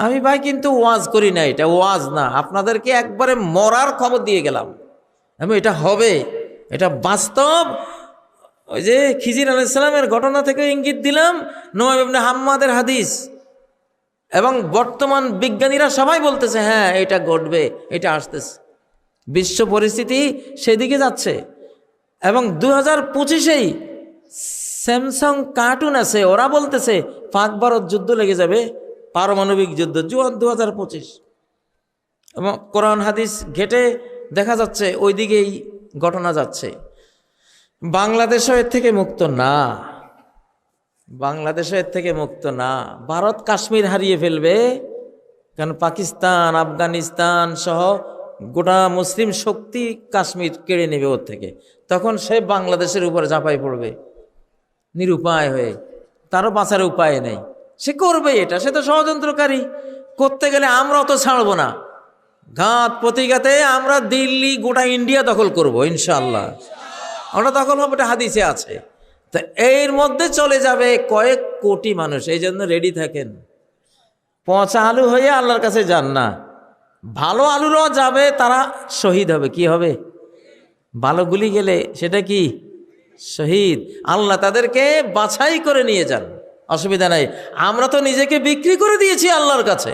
আমি ভাই কিন্তু ওয়াজ করি না, এটা ওয়াজ না। আপনাদেরকে একবারে মরার খবর দিয়ে গেলাম। আমি এটা হবে। এটা বাস্তব। ওই যে খিজির আলাইসালামের ঘটনা থেকে ইঙ্গিত দিলাম, নোয়াব হাম্মাদের হাদিস। এবং বর্তমান বিজ্ঞানীরা সবাই বলতেছে হ্যাঁ এটা ঘটবে, এটা আসতেছে। বিশ্ব পরিস্থিতি সেদিকে যাচ্ছে। এবং দু হাজার পঁচিশেই স্যামসাং কার্টুন আছে, ওরা বলতেছে পাক ভারত যুদ্ধ লেগে যাবে। পারমাণবিক যুদ্ধ, জুয়ান দু হাজার পঁচিশ। এবং কোরআন হাদিস ঘেটে দেখা যাচ্ছে ওই দিকেই ঘটনা যাচ্ছে। বাংলাদেশও এর থেকে মুক্ত না। বাংলাদেশও এর থেকে মুক্ত না। ভারত কাশ্মীর হারিয়ে ফেলবে, কারণ পাকিস্তান, আফগানিস্তান সহ গোটা মুসলিম শক্তি কাশ্মীর কেড়ে নেবে ওর থেকে। তখন সে বাংলাদেশের উপরে ঝাঁপাই পড়বে, নিরুপায় হয়ে। তারও বাঁচার উপায় নেই। সে করবে এটা, সে তো ষড়যন্ত্রকারী। করতে গেলে আমরা অত ছাড়বো না। ঘাত প্রতিঘাতে আমরা দিল্লি, গোটা ইন্ডিয়া দখল করব ইনশাল্লাহ আমরা দখল হব, এটা হাদিসে আছে। তো এর মধ্যে চলে যাবে কয়েক কোটি মানুষ, এই জন্য রেডি থাকেন। পচা আলু হয়ে আল্লাহর কাছে যান না। ভালো আলুরাও যাবে, তারা শহীদ হবে, কি হবে? ভালো গুলি গেলে সেটা কি? শহীদ। আল্লাহ তাদেরকে বাছাই করে নিয়ে যান। অসুবিধা নাই। আমরা তো নিজেকে বিক্রি করে দিয়েছি আল্লাহর কাছে।